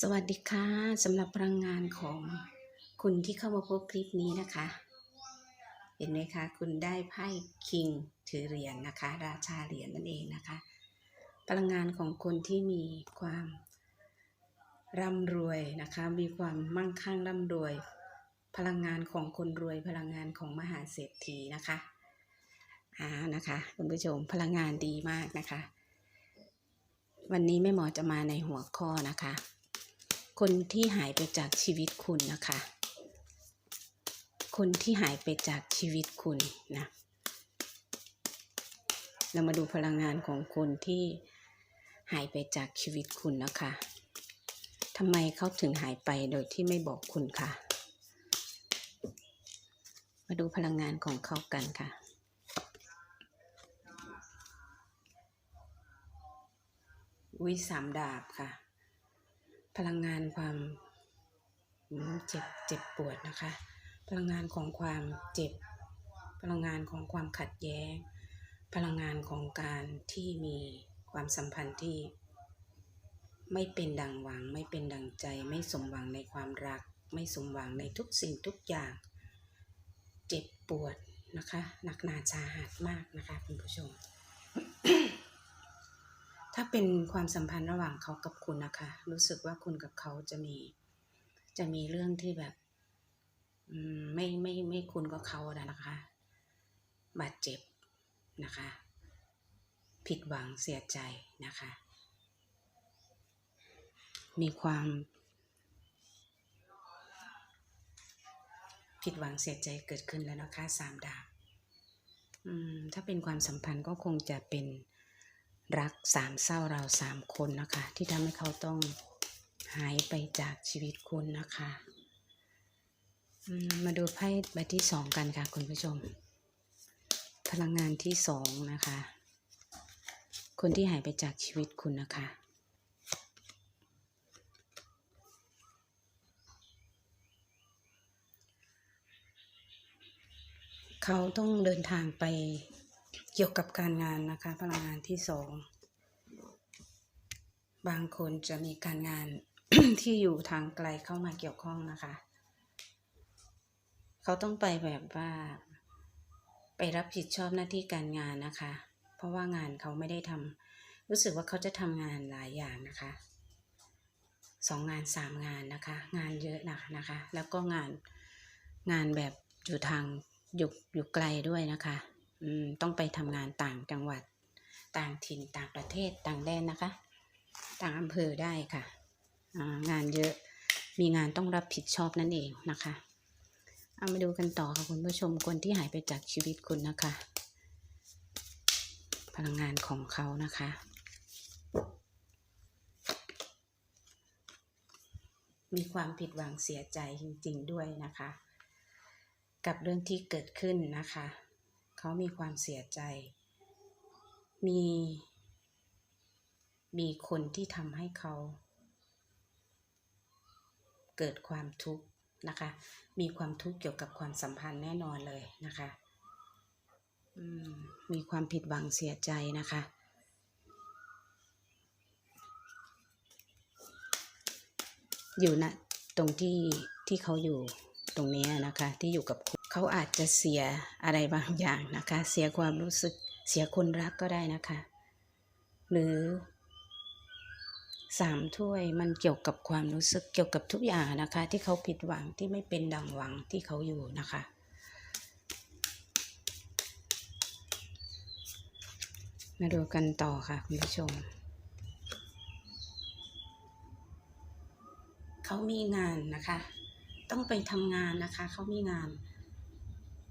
สวัสดีค่ะสำหรับพลังงานของคุณที่เข้ามาพบคลิปนี้นะคะ เห็นไหมคะ คุณได้ไพ่คิงถือเหรียญนะคะ ราชาเหรียญนั่นเองนะคะ พลังงานของคนที่มีความร่ำรวยนะคะ มีความมั่งคั่งร่ำรวย พลังงานของคนรวยพลังงานของมหาเศรษฐีนะคะอ่านะคะคุณผู้ชมพลังงานดีมากนะคะ วันนี้แม่หมอจะมาในหัวข้อนะคะ คนที่หายไปจากชีวิตคุณนะคะ คนที่หายไปจากชีวิตคุณนะ เรามาดูพลังงานของคนที่หายไปจากชีวิตคุณนะคะทำไมเขาถึงหายไปโดยที่ไม่บอกคุณค่ะ มาดูพลังงานของเขากันค่ะวิสามดาบค่ะ พลังงานความเจ็บเจ็บปวดนะคะ พลังงานของความเจ็บ พลังงานของความขัดแย้ง พลังงานของการที่มีความสัมพันธ์ที่ ไม่เป็นดังหวัง ไม่เป็นดังใจ ไม่สมหวังในความรัก ไม่สมหวังในทุกสิ่งทุกอย่าง เจ็บปวดนะคะ หนักหนาสาหัสมากนะคะคุณผู้ชม ถ้าเป็นความสัมพันธ์ระหว่างเขากับคุณนะคะ รู้สึกว่าคุณกับเขาจะมี จะมีเรื่องที่แบบไม่ไม่ไม่คุณก็เขาอะนะคะ บาดเจ็บนะคะ ผิดหวังเสียใจนะคะ มีความ ผิดหวังเสียใจเกิดขึ้นแล้วนะคะสามดาบอืมถ้าเป็นความสัมพันธ์ก็คงจะเป็น รักสามเศร้าเราสามคนนะคะ ที่ทำให้เขาต้องหายไปจากชีวิตคุณนะคะ มาดูไพ่ใบที่สองกันค่ะคุณผู้ชม พลังงานที่สองนะคะ คนที่หายไปจากชีวิตคุณนะคะเขาต้องเดินทางไป เกี่ยวกับการงานนะคะ พลังงานที่สองบางคนจะมีการงานที่อยู่ทางไกลเข้ามาเกี่ยวข้องนะคะ เขาต้องไปแบบว่า ไปรับผิดชอบหน้าที่การงานนะคะ เพราะว่างานเขาไม่ได้ทำรู้สึกว่าเขาจะทำงานหลายอย่างนะคะสองงานสามงานนะคะ งานเยอะนะคะนะคะ แล้วก็งานงานแบบอยู่ทางอยู่อยู่ไกลด้วยนะคะ ต้องไปทำงานต่างจังหวัด ต่างถิ่นต่างประเทศต่างแดนนะคะ ต่างอำเภอได้ค่ะ งานเยอะมีงานต้องรับผิดชอบนั่นเองนะคะ เอามาดูกันต่อค่ะคุณผู้ชมคนที่หายไปจากชีวิตคุณนะคะ พลังงานของเขานะคะมีความผิดหวังเสียใจจริง ๆ ด้วยนะคะ กับเรื่องที่เกิดขึ้นนะคะ เขามีความเสียใจ มี มีคนที่ทำให้เขา เกิดความทุกข์นะคะ มีความทุกข์เกี่ยวกับความสัมพันธ์แน่นอนเลยนะคะอืมมีความผิดหวังเสียใจนะคะอยู่ณตรงที่ที่เขาอยู่ ตรงนี้นะคะ ที่อยู่กับคุณเขาอาจจะเสียอะไรบางอย่างนะคะ เสียความรู้สึกเสียคนรักก็ได้นะคะ หรือสามถ้วยมันเกี่ยวกับความรู้สึกเกี่ยวกับทุกอย่างนะคะ ที่เขาผิดหวังที่ไม่เป็นดังหวังที่เขาอยู่นะคะมาดูกันต่อค่ะคุณผู้ชม เขามีงานนะคะ ต้องไปทำงานนะคะ เขามีงาน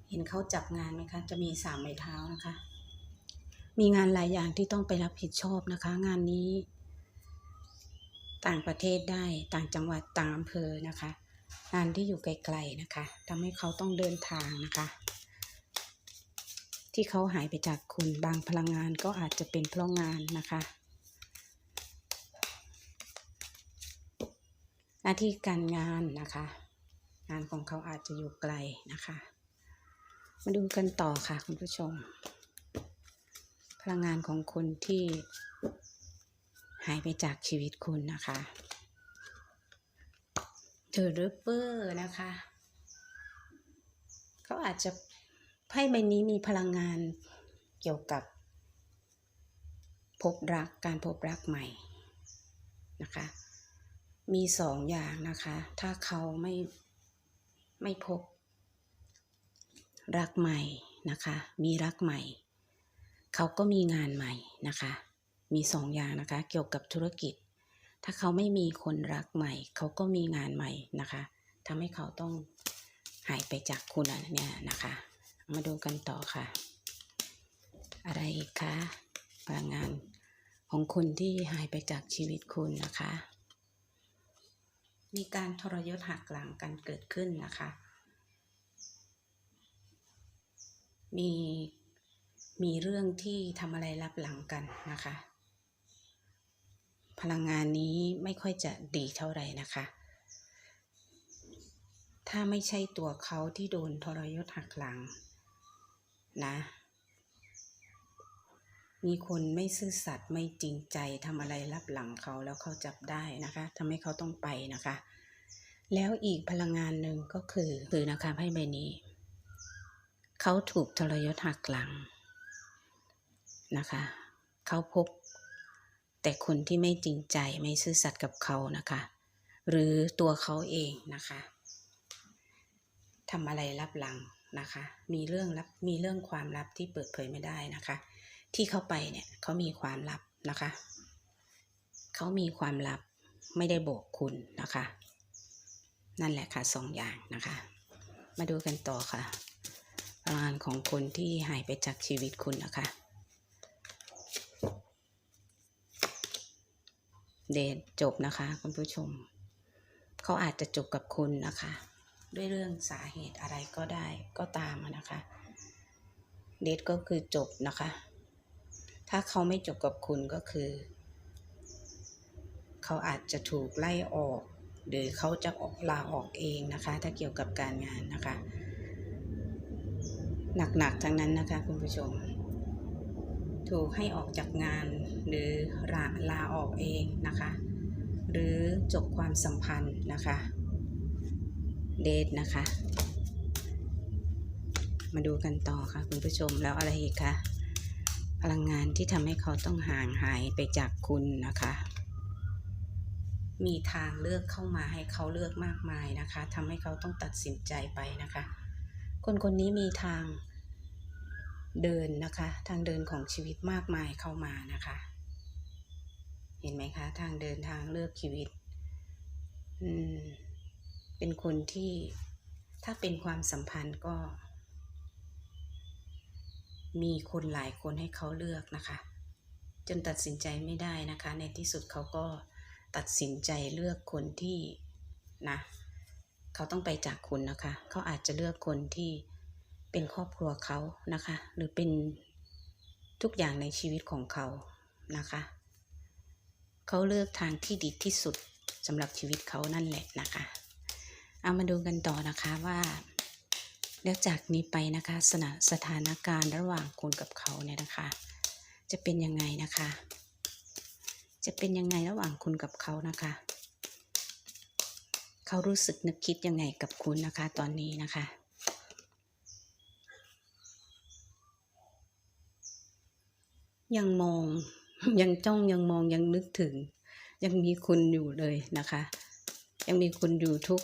เห็นเขาจับงานไหมคะ จะมีสามไม้เท้านะคะ มีงานหลายอย่างที่ต้องไปรับผิดชอบนะคะ งานนี้ ต่างประเทศได้ต่างจังหวัดต่างอำเภอนะคะ งานที่อยู่ไกลๆนะคะทำให้เขาต้องเดินทางนะคะ ที่เขาหายไปจากคุณบางพลังงานก็อาจจะเป็นเพราะงานนะคะหน้าที่การงานนะคะานของเขาอาจจะอยู่ไกลนะคะ มาดูกันต่อค่ะคุณผู้ชม พลังงานของคนที่หายไปจากชีวิตคุณนะคะเดอะริปเปอร์นะคะ เขาอาจจะไพ่ใบนี้มีพลังงานเกี่ยวกับ พบรักการพบรักใหม่นะคะ มีสองอย่างนะคะ ถ้าเขาไม่ ไม่พบ รักใหม่นะคะ มีรักใหม่ เขาก็มีงานใหม่นะคะ มีสองอย่างนะคะ เกี่ยวกับธุรกิจ ถ้าเขาไม่มีคนรักใหม่ เขาก็มีงานใหม่นะคะทำให้เขาต้องหายไปจากคุณอะเนี่ยนะคะ มาดูกันต่อค่ะ อะไรอีกคะพลังงานของคุณที่หายไปจากชีวิตคุณนะคะ มีการทรยศหักหลังกันเกิดขึ้นนะคะ มีมีเรื่องที่ทำอะไรรับหลังกันนะคะ พลังงานนี้ไม่ค่อยจะดีเท่าไหร่นะคะ ถ้าไม่ใช่ตัวเขาที่โดนทรยศหักหลังนะ มีคนไม่ซื่อสัตย์ไม่จริงใจทำอะไรรับหลังเขาแล้วเขาจับได้นะคะทำให้เขาต้องไปนะคะ แล้วอีกพลังงานหนึ่งก็คือคือนะคะไพ่ใบนี้ เขาถูกทรยศหักหลังนะคะ เขาพบแต่คนที่ไม่จริงใจไม่ซื่อสัตย์กับเขานะคะ หรือตัวเขาเองนะคะทำอะไรลับหลังนะคะ มีเรื่องลับมีเรื่องความลับที่เปิดเผยไม่ได้นะคะ ที่เขาไปเนี่ยเขามีความลับนะคะ เขามีความลับไม่ได้บอกคุณนะคะ นั่นแหละค่ะสองอย่างนะคะ มาดูกันต่อค่ะพลังงานของคนที่หายไปจากชีวิตคุณนะคะ เดทจบนะคะคุณผู้ชม เขาอาจจะจบกับคุณนะคะ ด้วยเรื่องสาเหตุอะไรก็ได้ก็ตามนะคะ เดทก็คือจบนะคะ ถ้าเขาไม่จบกับคุณก็คือ เขาอาจจะถูกไล่ออก หรือเขาจะออกลาออกเองนะคะ ถ้าเกี่ยวกับการงานนะคะ หนักๆทั้งนั้นนะคะคุณผู้ชม ถูกให้ออกจากงานหรือลาลาออกเองนะคะ หรือจบความสัมพันธ์นะคะเดทนะคะ มาดูกันต่อค่ะคุณผู้ชมแล้วอะไรอีกคะ พลังงานที่ทำให้เขาต้องห่างหายไปจากคุณนะคะ มีทางเลือกเข้ามาให้เขาเลือกมากมายนะคะทำให้เขาต้องตัดสินใจไปนะคะ คนคนนี้มีทางเดินนะคะ ทางเดินของชีวิตมากมายเข้ามานะคะ เห็นไหมคะ ทางเดินทางเลือกชีวิต อืม เป็นคนที่ถ้าเป็นความสัมพันธ์ก็ มีคนหลายคนให้เขาเลือกนะคะ จนตัดสินใจไม่ได้นะคะ ในที่สุดเขาก็ตัดสินใจเลือกคนที่นะเขาต้องไปจากคุณนะคะ เขาอาจจะเลือกคนที่เป็นครอบครัวเขานะคะ หรือเป็นทุกอย่างในชีวิตของเขานะคะ เขาเลือกทางที่ดีที่สุดสำหรับชีวิตเขานั่นแหละนะคะ เอามาดูกันต่อนะคะว่า แล้วจากนี้ไปนะคะสถาสถานการณ์ระหว่างคุณกับเขาเนี่ยนะคะ จะเป็นยังไงนะคะ จะเป็นยังไงระหว่างคุณกับเขานะคะ เขารู้สึกนึกคิดยังไงกับคุณนะคะ ตอนนี้นะคะยังมองยังจ้องยังมองยังนึกถึง ยังมีคุณอยู่เลยนะคะ ยังมีคุณอยู่ทุก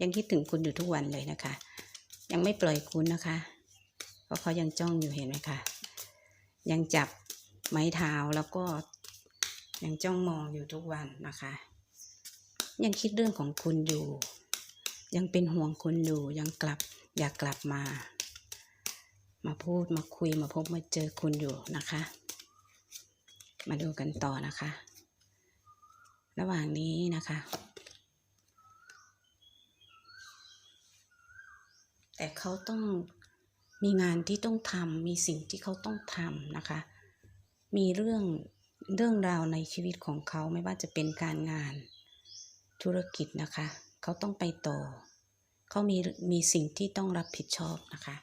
ยังคิดถึงคุณอยู่ทุกวันเลยนะคะ ยังไม่ปล่อยคุณนะคะ เพราะเขายังจ้องอยู่เห็นไหมคะยังจับไม้เท้าแล้วก็ยังจ้องมองอยู่ทุกวันนะคะ ยังคิดเรื่องของคุณอยู่ ยังเป็นห่วงคุณอยู่ ยังกลับอยากกลับมา มาพูดมาคุยมาพบมาเจอคุณอยู่นะคะ มาดูกันต่อนะคะ ระหว่างนี้นะคะ แต่เขาต้องมีงานที่ต้องทำมีสิ่งที่เขาต้องทำนะคะ มีเรื่องเรื่องราวในชีวิตของเขาไม่ว่าจะเป็นการงานธุรกิจนะคะ เขาต้องไปต่อเขามีมีสิ่งที่ต้องรับผิดชอบนะคะ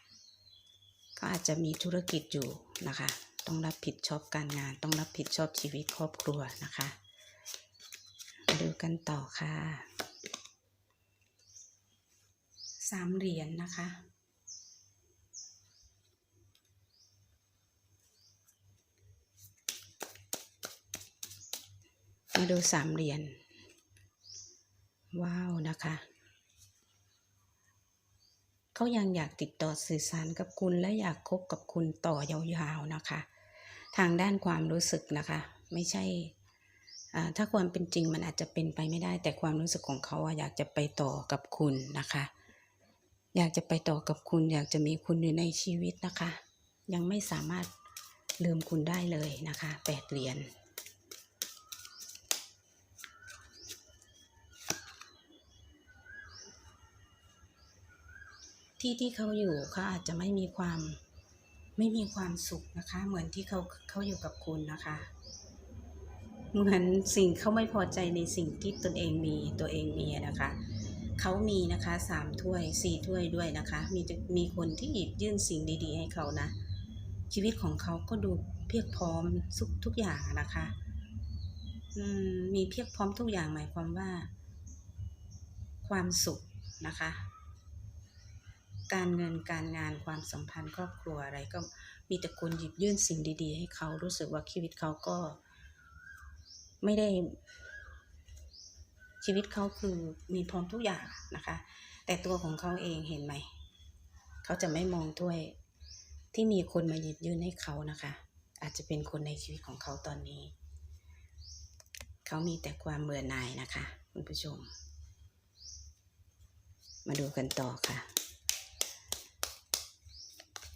เขาอาจจะมีธุรกิจอยู่นะคะ ต้องรับผิดชอบการงาน ต้องรับผิดชอบชีวิตครอบครัวนะคะ ดูกันต่อค่ะ สามเหรียญนะคะ มาดูสามเหรียญ ว้าวนะคะ เขายังอยากติดต่อสื่อสารกับคุณและอยากคบกับคุณต่อยาวๆนะคะ ทางด้านความรู้สึกนะคะ ไม่ใช่ถ้าความเป็นจริงมันอาจจะเป็นไปไม่ได้ แต่ความรู้สึกของเขาอยากจะไปต่อกับคุณนะคะ อยากจะไปต่อกับคุณ อยากจะมีคุณอยู่ในชีวิตนะคะ ยังไม่สามารถลืมคุณได้เลยนะคะแปดเหรียญที่ที่เขาอยู่เขาอาจจะไม่มีความไม่มีความสุขนะคะ เหมือนที่เขาเขาอยู่กับคุณนะคะ เหมือนสิ่งเขาไม่พอใจในสิ่งที่ตนเองมีตัวเองมีนะคะ เขามีนะคะสามถ้วยสี่ถ้วยด้วยนะคะ มีมีคนที่หยิบยื่นสิ่งดี ๆ ให้เขานะ ชีวิตของเขาก็ดูเพียบพร้อมทุกทุกอย่างนะคะอืมมีเพียบพร้อมทุกอย่างหมายความว่า ความสุขนะคะ การเงินการงานความสัมพันธ์ครอบครัวอะไรก็มีแต่คนหยิบยื่นสิ่งดี ๆ ให้เขารู้สึกว่าชีวิตเขาก็ ไม่ได้ ชีวิตเขาคือมีพร้อมทุกอย่างนะคะ แต่ตัวของเขาเองเห็นไหม เขาจะไม่มองถ้วยที่มีคนมาหยิบยื่นให้เขานะคะ อาจจะเป็นคนในชีวิตของเขาตอนนี้ เขามีแต่ความเบื่อหน่ายนะคะ คุณผู้ชม มาดูกันต่อค่ะ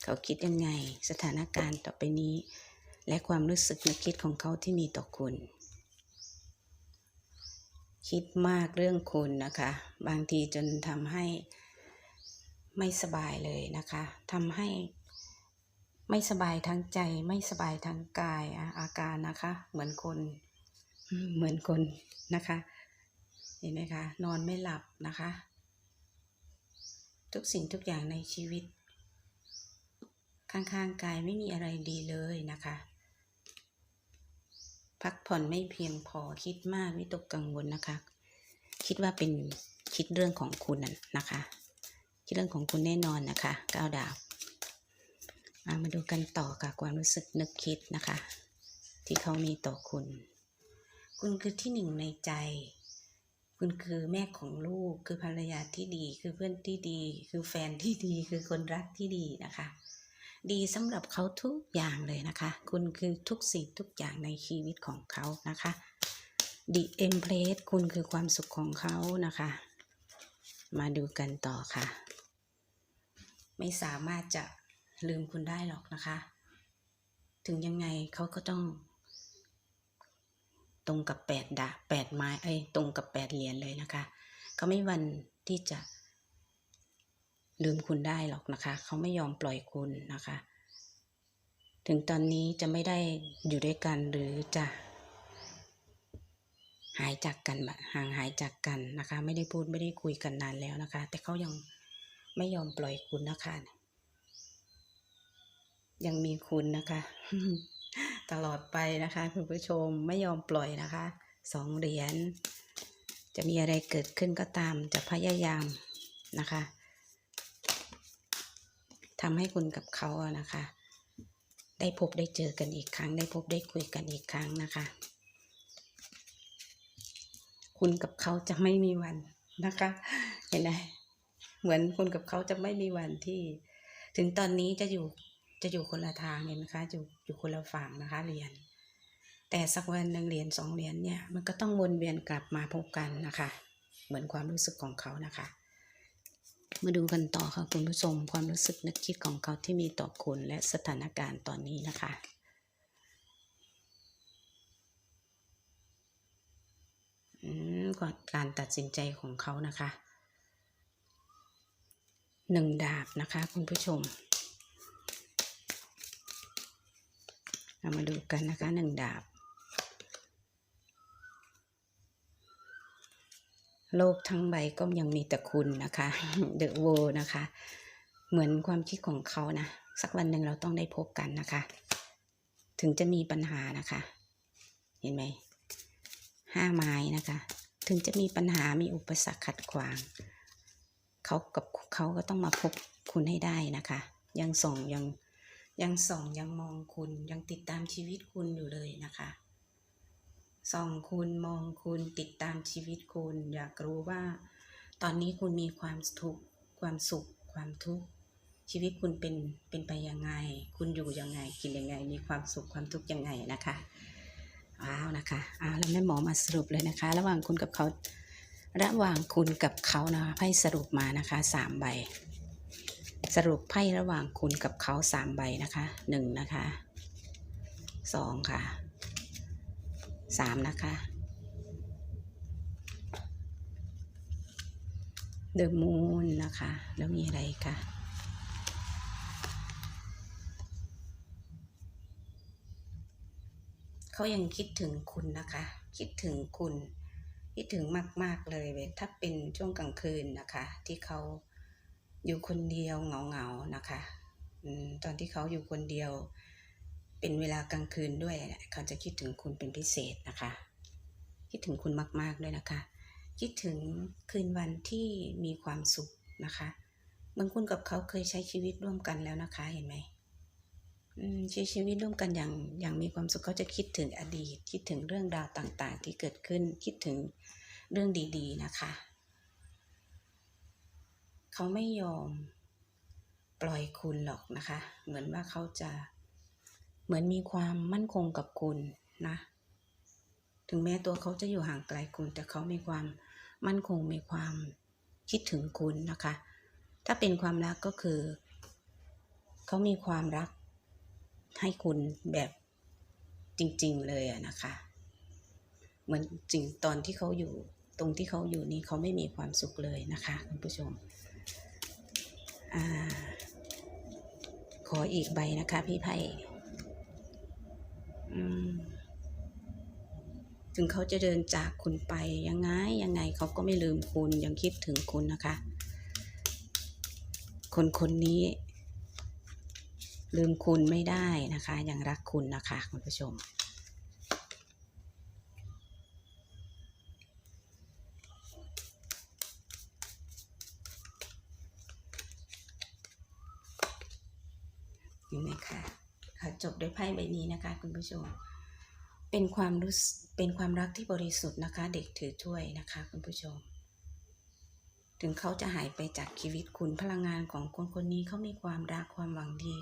เขาคิดยังไงสถานการณ์ต่อไปนี้ และความรู้สึกนึกคิดของเขาที่มีต่อคุณ คิดมากเรื่องคุณนะคะ บางทีจนทำให้ไม่สบายเลยนะคะทำให้ไม่สบายทั้งใจไม่สบายทั้งกายอาการนะคะ เหมือนคนเหมือนคนนะคะ เห็นไหมคะ นอนไม่หลับนะคะ ทุกสิ่งทุกอย่างในชีวิต ข้างๆกายไม่มีอะไรดีเลยนะคะ พักผ่อนไม่เพียงพอคิดมากวิตกกังวลนะคะ คิดว่าเป็นคิดเรื่องของคุณนะคะ คิดเรื่องของคุณแน่นอนนะคะก้าวดาวมาดูกันต่อกับความรู้สึกนึกคิดนะคะ ที่เขามีต่อคุณ คุณคือที่หนึ่งในใจ คุณคือแม่ของลูก คือภรรยาที่ดี คือเพื่อนที่ดี คือแฟนที่ดี คือคนรักที่ดีนะคะ ดีสำหรับเขาทุกอย่างเลยนะคะ คุณคือทุกสิ่งทุกอย่างในชีวิตของเขานะคะ The Empress คุณคือความสุขของเขานะคะ มาดูกันต่อค่ะ ไม่สามารถจะลืมคุณได้หรอกนะคะ ถึงยังไงเขาก็ต้อง ตรงกับแปดดาแปดไม้เอ้ยตรงกับแปดเหรียญเลยนะคะ เขาไม่วันที่จะ ลืมคุณได้หรอกนะคะ เขาไม่ยอมปล่อยคุณนะคะ ถึงตอนนี้จะไม่ได้อยู่ด้วยกันหรือจะหายจากกันแบบห่างหายจากกันนะคะ ไม่ได้พูดไม่ได้คุยกันนานแล้วนะคะ แต่เขายังไม่ยอมปล่อยคุณนะคะ ยังมีคุณนะคะ ตลอดไปนะคะ คุณผู้ชมไม่ยอมปล่อยนะคะสองเหรียญจะมีอะไรเกิดขึ้นก็ตามจะพยายามนะคะ ทำให้คุณกับเขาอะนะคะ ได้พบได้เจอกันอีกครั้ง ได้พบได้คุยกันอีกครั้งนะคะ คุณกับเขาจะไม่มีวันนะคะ เห็นไหมเหมือนคุณกับเขาจะไม่มีวันที่ ถึงตอนนี้จะอยู่จะอยู่คนละทางเห็นไหมคะอยู่อยู่คนละฝั่งนะคะเรียนแต่สักวันหนึ่งเหรียญสองเหรียญเนี่ยมันก็ต้องวนเวียนกลับมาพบกันนะคะ เหมือนความรู้สึกของเขานะคะ มาดูกันต่อค่ะคุณผู้ชมความรู้สึกนึกคิดของเขาที่มีต่อคุณและสถานการณ์ตอนนี้นะคะ ก่อนการตัดสินใจของเขานะคะหนึ่งดาบนะคะคุณผู้ชม เรามาดูกันนะคะหนึ่งดาบ โลกทั้งใบก็ยังมีแต่คุณนะคะเดอะโวนะคะ เหมือนความคิดของเขานะ สักวันหนึ่งเราต้องได้พบกันนะคะ ถึงจะมีปัญหานะคะ เห็นไหมห้าไม้นะคะ ถึงจะมีปัญหามีอุปสรรคขัดขวาง เขากับเขาก็ต้องมาพบคุณให้ได้นะคะ ยังส่องยังยังส่องยังมองคุณยังติดตามชีวิตคุณอยู่เลยนะคะ ส่องคุณมองคุณติดตามชีวิตคุณ อยากรู้ว่า ตอนนี้คุณมีความทุกข์ความสุข ความทุกข์ชีวิตคุณเป็นเป็นไปยังไง คุณอยู่ยังไงกินยังไง มีความสุขความทุกข์ยังไงนะคะว้าวนะคะอ้าวแล้วแม่หมอมาสรุปเลยนะคะ ระหว่างคุณกับเขาระหว่างคุณกับเขานะคะไพ่สรุปมานะคะสามใบ สรุปไพ่ระหว่างคุณกับเขาสามใบนะคะหนึ่งนะคะสองค่ะ สามนะคะเดอะมูนนะคะ แล้วมีอะไรคะเขายังคิดถึงคุณนะคะ คิดถึงคุณ คิดถึงมาก ๆ เลยเว้ยถ้าเป็นช่วงกลางคืนนะคะ ที่เขาอยู่คนเดียวเหงา ๆ นะคะอตอนที่เขาอยู่คนเดียว เป็นเวลากลางคืนด้วยเขาจะคิดถึงคุณเป็นพิเศษนะคะ คิดถึงคุณมากๆด้วยนะคะ คิดถึงคืนวันที่มีความสุขนะคะเหมือนคุณกับเขาเคยใช้ชีวิตร่วมกันแล้วนะคะเห็นไหมอืมใช้ชีวิตร่วมกันอย่างอย่างมีความสุขเขาจะคิดถึงอดีต คิดถึงเรื่องราวต่างๆ ที่เกิดขึ้นคิดถึงเรื่องดีๆนะคะ เขาไม่ยอมปล่อยคุณหรอกนะคะ เหมือนว่าเขาจะ เหมือนมีความมั่นคงกับคุณนะ ถึงแม้ตัวเขาจะอยู่ห่างไกลคุณ แต่เขามีความมั่นคงมีความคิดถึงคุณนะคะ ถ้าเป็นความรักก็คือ เขามีความรักให้คุณแบบจริง ๆ เลยอะนะคะ เหมือนจริงตอนที่เขาอยู่ตรงที่เขาอยู่นี่เขาไม่มีความสุขเลยนะคะคุณผู้ชมอขออีกใบนะคะพี่ไพ่ ถึงเขาจะเดินจากคุณไปยังไงยังไงเขาก็ไม่ลืมคุณยังคิดถึงคุณนะคะ คนคนนี้ ลืมคุณไม่ได้นะคะ ยังรักคุณนะคะคุณผู้ชม เห็นไหมคะค่ะจบด้วยไพ่ใบนี้นะคะคุณผู้ชม เป็นความรู้สึกเป็นความรักที่บริสุทธิ์นะคะ เด็กถือถ้วยนะคะคุณผู้ชม ถึงเขาจะหายไปจากชีวิตคุณพลังงานของคนคนนี้เขามีความรักความหวังดี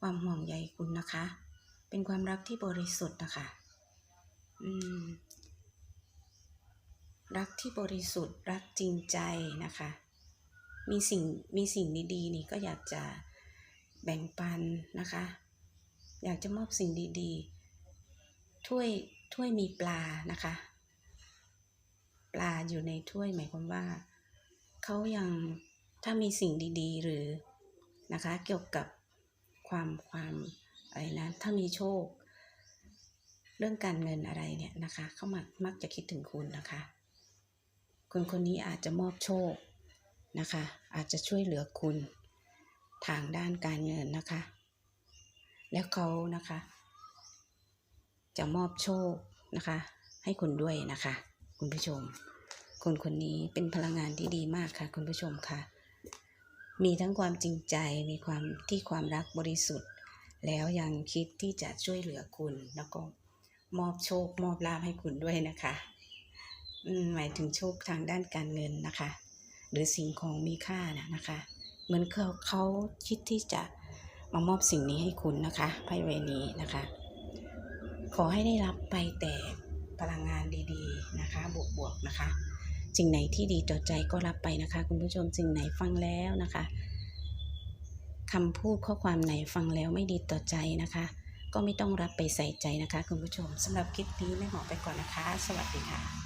ความห่วงใยคุณนะคะ เป็นความรักที่บริสุทธิ์นะคะอืมรักที่บริสุทธิ์รักจริงใจนะคะ มีสิ่งมีสิ่งดีๆนี่ก็อยากจะแบ่งปันนะคะ อยากจะมอบสิ่งดีๆ ถ้วยถ้วยมีปลานะคะ ปลาอยู่ในถ้วยหมายความว่าเขายังถ้ามีสิ่งดีๆ หรือนะคะเกี่ยวกับความความอะไรนะถ้ามีโชค เรื่องการเงินอะไรเนี่ยนะคะเขามักมักจะคิดถึงคุณนะคะ คนคนนี้อาจจะมอบโชคนะคะ อาจจะช่วยเหลือคุณทางด้านการเงินนะคะ แล้วเขานะคะ จะมอบโชคนะคะ ให้คุณด้วยนะคะ คุณผู้ชม คนคนนี้เป็นพลังงานที่ดีมากค่ะ คุณผู้ชมค่ะ มีทั้งความจริงใจมีความที่ความรักบริสุทธิ์ แล้วยังคิดที่จะช่วยเหลือคุณ แล้วก็มอบโชค มอบลาภให้คุณด้วยนะคะหมายถึงโชคทางด้านการเงินนะคะ หรือสิ่งของมีค่านะนะคะ เหมือนเขาเขาคิดที่จะ มามอบสิ่งนี้ให้คุณนะคะไพ่ใบนี้นะคะ ขอให้ได้รับไปแต่พลังงานดีๆนะคะ บวกๆนะคะสิ่งไหนที่ดีต่อใจก็รับไปนะคะ คุณผู้ชมสิ่งไหนฟังแล้วนะคะคำพูดข้อความไหนฟังแล้วไม่ดีต่อใจนะคะ ก็ไม่ต้องรับไปใส่ใจนะคะ คุณผู้ชมสำหรับคลิปนี้แม่หมอไปก่อนนะคะ สวัสดีค่ะ